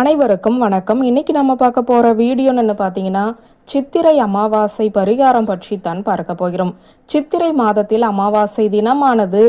அனைவருக்கும் வணக்கம். இன்னைக்கு நம்ம பார்க்க போற வீடியோன்னு பார்த்தீங்கன்னா சித்திரை அமாவாசை பரிகாரம் பற்றி தான் பார்க்க போகிறோம். சித்திரை மாதத்தில் அமாவாசை தினமானது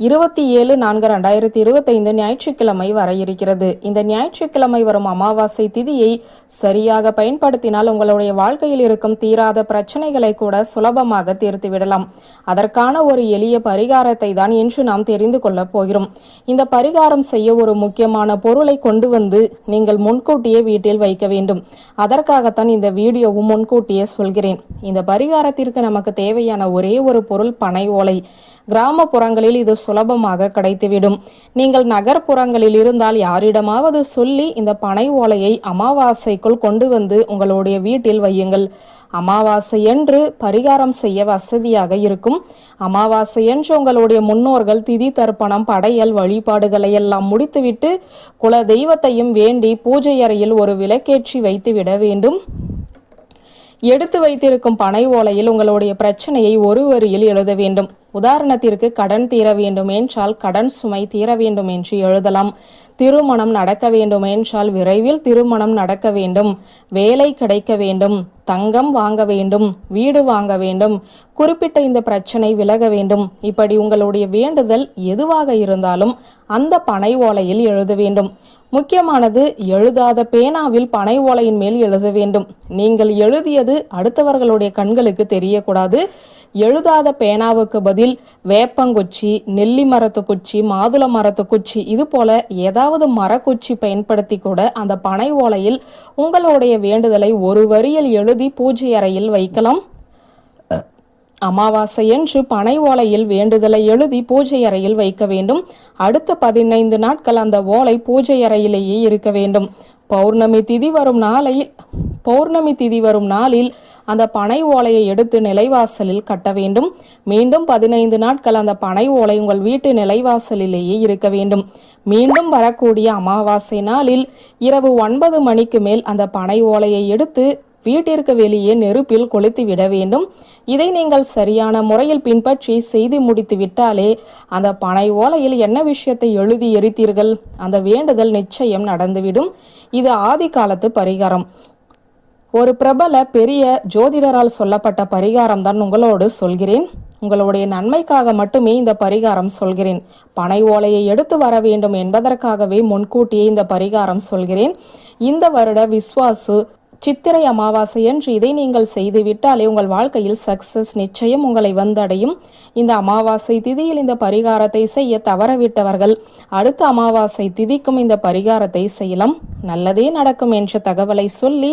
இருபத்தி ஏழு நான்கு ரெண்டாயிரத்தி இருபத்தைந்து ஞாயிற்றுக்கிழமை வர இருக்கிறது. இந்த ஞாயிற்றுக்கிழமை வரும் அமாவாசை திதியை சரியாக பயன்படுத்தினால் உங்களுடைய வாழ்க்கையில் இருக்கும் தீராத பிரச்சனைகளை கூட சுலபமாக தீர்த்து விடலாம் அதற்கான ஒரு எளிய பரிகாரத்தை தான் இன்று நாம் தெரிந்து கொள்ளப் போகிறோம். இந்த பரிகாரம் செய்ய ஒரு முக்கியமான பொருளை கொண்டு வந்து நீங்கள் முன்கூட்டியே வீட்டில் வைக்க வேண்டும். அதற்காகத்தான் இந்த வீடியோவும் முன்கூட்டியே சொல்கிறேன். இந்த பரிகாரத்திற்கு நமக்கு தேவையான ஒரே ஒரு பொருள் பனை ஓலை. கிராமப்புறங்களில் இது சுலபமாக கிடைத்துவிடும். நீங்கள் நகர்ப்புறங்களில் இருந்தால் யாரிடமாவது சொல்லி இந்த பனை ஓலையை அமாவாசைக்குள் கொண்டு வந்து உங்களுடைய வீட்டில் வையுங்கள். அமாவாசை என்று பரிகாரம் செய்ய வசதியாக இருக்கும். அமாவாசை என்று உங்களுடைய முன்னோர்கள் திதி தர்ப்பணம் படையல் வழிபாடுகளை எல்லாம் முடித்துவிட்டு குல தெய்வத்தையும் வேண்டி பூஜை அறையில் ஒரு விளக்கேற்றி வைத்து விட வேண்டும். எடுத்து வைத்திருக்கும் பனை ஓலையில் உங்களுடைய பிரச்சனையை ஒரு வரியில் எழுத வேண்டும். உதாரணத்திற்கு கடன் தீர வேண்டும் என்றால் கடன் சுமை தீர வேண்டும் என்று எழுதலாம். திருமணம் நடக்க வேண்டும் என்றால் விரைவில் திருமணம் நடக்க வேண்டும். வேலை கிடைக்க வேண்டும். தங்கம் வாங்க வேண்டும். வீடு வாங்க வேண்டும். குறிப்பிட்ட இந்த பிரச்சனை விலக வேண்டும். இப்படி உங்களுடைய வேண்டுதல் எதுவாக இருந்தாலும் அந்த பனை ஓலையில் எழுத வேண்டும். முக்கியமானது எழுதாத பேனாவில் பனை ஓலையின் மேல் எழுத வேண்டும். நீங்கள் எழுதியது அடுத்தவர்களுடைய கண்களுக்கு தெரியக்கூடாது. எழுதாத பேனாவுக்கு பதில் வேப்பங்குச்சி நெல்லி மரத்து குச்சி மாதுள மரத்து குச்சி இது போல ஏதாவது மரக்குச்சி பயன்படுத்தி கூட அந்த பனை ஓலையில் உங்களுடைய வேண்டுதலை ஒரு வரியில் எழுதி பூஜை அறையில் வைக்கலாம். அமாவாசையன்று பனை ஓலையில் வேண்டுதலை எழுதி பூஜை அறையில் வைக்க வேண்டும். அடுத்த பதினைந்து நாட்கள் அந்த ஓலை பூஜை அறையிலேயே இருக்க வேண்டும். பௌர்ணமி திதி வரும் நாளில் பௌர்ணமி திதி வரும் நாளில் அந்த பனை ஓலையை எடுத்து நிலைவாசலில் கட்ட வேண்டும். மீண்டும் பதினைந்து நாட்கள் அந்த பனை ஓலை உங்கள் வீட்டு நிலைவாசலிலேயே இருக்க வேண்டும். மீண்டும் வரக்கூடிய அமாவாசை நாளில் இரவு ஒன்பது மணிக்கு மேல் அந்த பனை ஓலையை எடுத்து வீட்டிற்கு வெளியே நெருப்பில் கொளுத்தி விட வேண்டும். இதை நீங்கள் சரியான முறையில் பின்பற்றி செய்து முடித்து விட்டாலே அந்த பனை ஓலையில் என்ன விஷயத்தை எழுதி எரித்தீர்கள்? அந்த வேண்டுதல் நிச்சயம் நடந்துவிடும். இது ஆதி காலத்து பரிகாரம். ஒரு பிரபல பெரிய ஜோதிடரால் சொல்லப்பட்ட பரிகாரம் தான் உங்களோடு சொல்கிறேன். உங்களுடைய நன்மைக்காக மட்டுமே இந்த பரிகாரம் சொல்கிறேன். பனை ஓலையை எடுத்து வர வேண்டும் என்பதற்காகவே முன்கூட்டியே இந்த பரிகாரம் சொல்கிறேன். இந்த வருட விஸ்வாசு சித்திரை அமாவாசை என்று இதை நீங்கள் செய்துவிட்டாலே உங்கள் வாழ்க்கையில் சக்சஸ் நிச்சயம் உங்களை வந்தடையும். இந்த அமாவாசை திதியில் இந்த பரிகாரத்தை செய்ய தவறவிட்டவர்கள் அடுத்த அமாவாசை திதிக்கும் இந்த பரிகாரத்தை செய்யலாம். நல்லதே நடக்கும் என்ற தகவலை சொல்லி